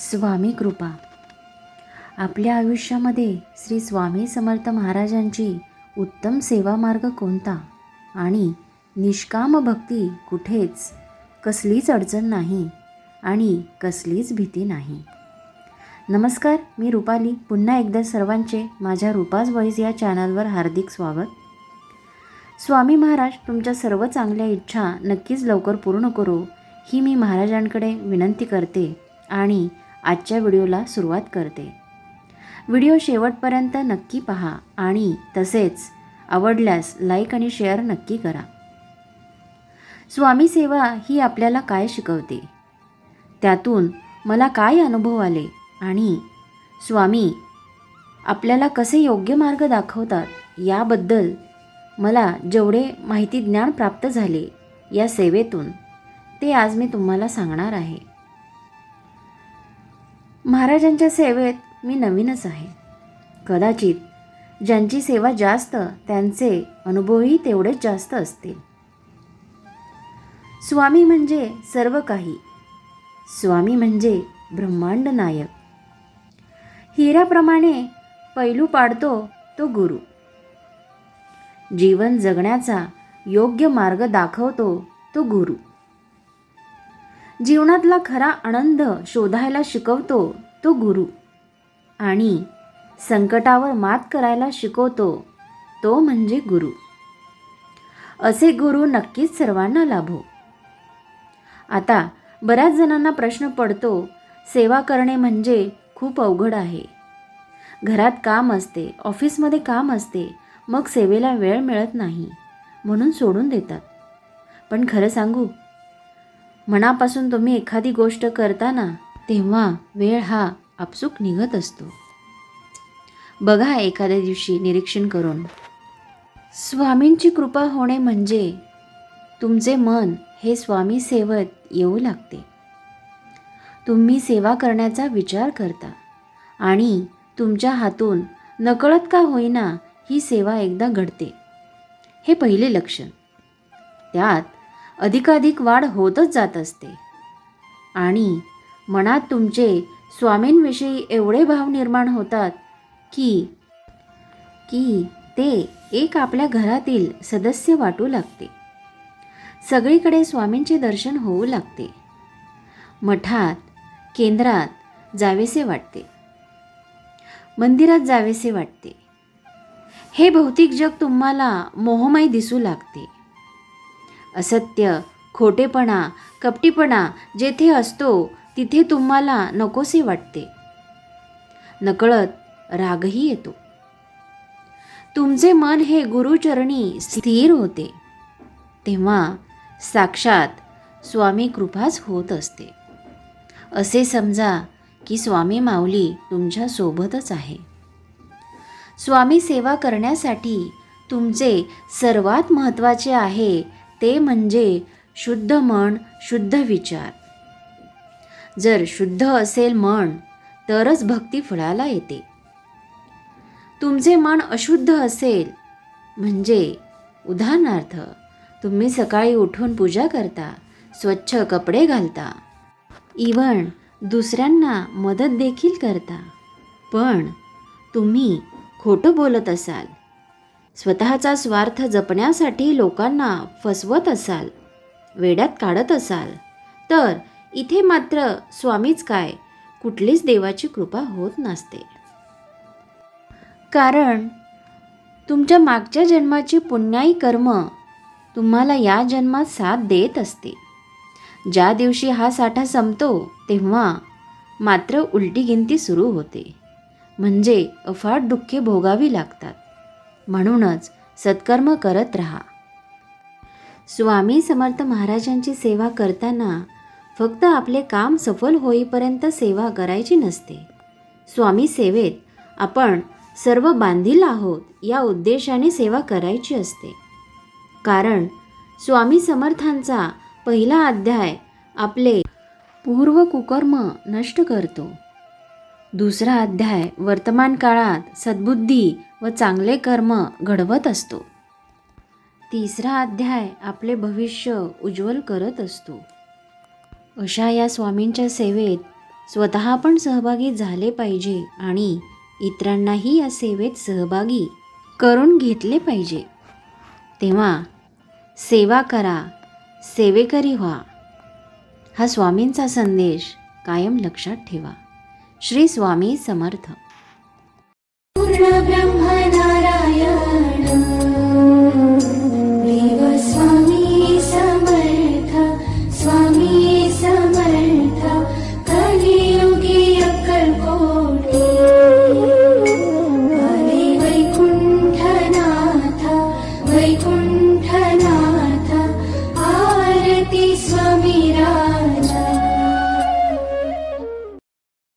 स्वामी कृपा. आपल्या आयुष्यामध्ये श्री स्वामी समर्थ महाराजांची उत्तम सेवा मार्ग कोणता आणि निष्काम भक्ती कुठेच कसलीच अडचण नाही आणि कसलीच भीती नाही. नमस्कार मी रुपाली. पुन्हा एकदा सर्वांचे माझ्या रुपाज वॉईज या चॅनलवर हार्दिक स्वागत. स्वामी महाराज तुमच्या सर्व चांगल्या इच्छा नक्कीच लवकर पूर्ण करो ही मी महाराजांकडे विनंती करते आणि आजच्या व्हिडिओला सुरुवात करते. व्हिडिओ शेवटपर्यंत नक्की पहा आणि तसेच आवडल्यास लाईक आणि शेअर नक्की करा. स्वामी सेवा ही आपल्याला काय शिकवते? त्यातून मला काय अनुभव आले आणि स्वामी आपल्याला कसे योग्य मार्ग दाखवतात याबद्दल मला जेवढे माहिती ज्ञान प्राप्त झाले या सेवेतून ते आज मी तुम्हाला सांगणार आहे. महाराजांच्या सेवेत मी नवीनच आहे. कदाचित ज्यांची सेवा जास्त त्यांचे अनुभवही तेवढेच जास्त असतील. स्वामी म्हणजे सर्व काही. स्वामी म्हणजे ब्रह्मांड नायक. हिऱ्याप्रमाणे पैलू पाडतो तो गुरु. जीवन जगण्याचा योग्य मार्ग दाखवतो तो गुरु. जीवनातला खरा आनंद शोधायला शिकवतो तो गुरु. आणि संकटावर मात करायला शिकवतो तो म्हणजे गुरु. असे गुरु नक्कीच सर्वांना लाभो. आता बऱ्याच जणांना प्रश्न पडतो सेवा करणे म्हणजे खूप अवघड आहे. घरात काम असते ऑफिसमध्ये काम असते मग सेवेला वेळ मिळत नाही म्हणून सोडून देतात. पण खरं सांगू मनापासून तुम्ही एखादी गोष्ट करताना तेव्हा वेळ हा आपसूक निघत असतो. बघा एखाद्या दिवशी निरीक्षण करून. स्वामींची कृपा होणे म्हणजे तुमचे मन हे स्वामी सेवत येऊ लागते. तुम्ही सेवा करण्याचा विचार करता आणि तुमच्या हातून नकळत का होईना ही सेवा एकदा घडते. हे पहिले लक्षण. त्यात अधिकाधिक वाढ होतच जात असते. आणि मनात तुमचे स्वामींविषयी एवढे भाव निर्माण होतात की की ते एक आपल्या घरातील सदस्य वाटू लागते. सगळीकडे स्वामींचे दर्शन होऊ लागते. मठात केंद्रात जावेसे वाटते. मंदिरात जावेसे वाटते. हे भौतिक जग तुम्हाला मोहमय दिसू लागते. असत्य खोटेपणा कपटीपणा जेथे असतो तिथे तुम्हाला नकोसे वाटते. नकळत रागही येतो. तुमचे मन हे गुरुचरणी स्थिर होते. तेव्हा साक्षात स्वामी कृपाच होत असते. असे समजा की स्वामी माऊली तुमच्यासोबतच आहे. स्वामी सेवा करण्यासाठी तुमचे सर्वात महत्त्वाचे आहे ते म्हणजे शुद्ध मन शुद्ध विचार. जर शुद्ध असेल मन तरच भक्ती फळाला येते. तुमचे मन अशुद्ध असेल म्हणजे उदाहरणार्थ तुम्ही सकाळी उठून पूजा करता स्वच्छ कपडे घालता इवन दुसऱ्यांना मदत देखील करता. पण तुम्ही खोटं बोलत असाल स्वतःचा स्वार्थ जपण्यासाठी लोकांना फसवत असाल वेड्यात काढत असाल तर इथे मात्र स्वामीच काय? कुठलीच देवाची कृपा होत नसते. कारण तुमच्या मागच्या जन्माची पुण्याई कर्म तुम्हाला या जन्मात साथ देत असते. ज्या दिवशी हा साठा संपतो तेव्हा मात्र उलटी गिनती सुरू होते. म्हणजे अफाट दुःखे भोगावी लागतात. म्हणूनच सत्कर्म करत राहा. स्वामी समर्थ महाराजांची सेवा करताना फक्त आपले काम सफल होईपर्यंत सेवा करायची नसते. स्वामी सेवेत आपण सर्व बांधील आहोत या उद्देशाने सेवा करायची असते. कारण स्वामी समर्थांचा पहिला अध्याय आपले पूर्व कुकर्म नष्ट करतो. दुसरा अध्याय वर्तमान काळात सद्बुद्धी व चांगले कर्म घडवत असतो. तिसरा अध्याय आपले भविष्य उज्ज्वल करत असतो. अशा या स्वामींच्या सेवेत स्वतः पण सहभागी झाले पाहिजे आणि इतरांनाही या सेवेत सहभागी करून घेतले पाहिजे. तेव्हा सेवा करा सेवेकरी व्हा. हा स्वामींचा संदेश कायम लक्षात ठेवा. श्री स्वामी समर्थ. पूर्ण ब्रह्म नारायण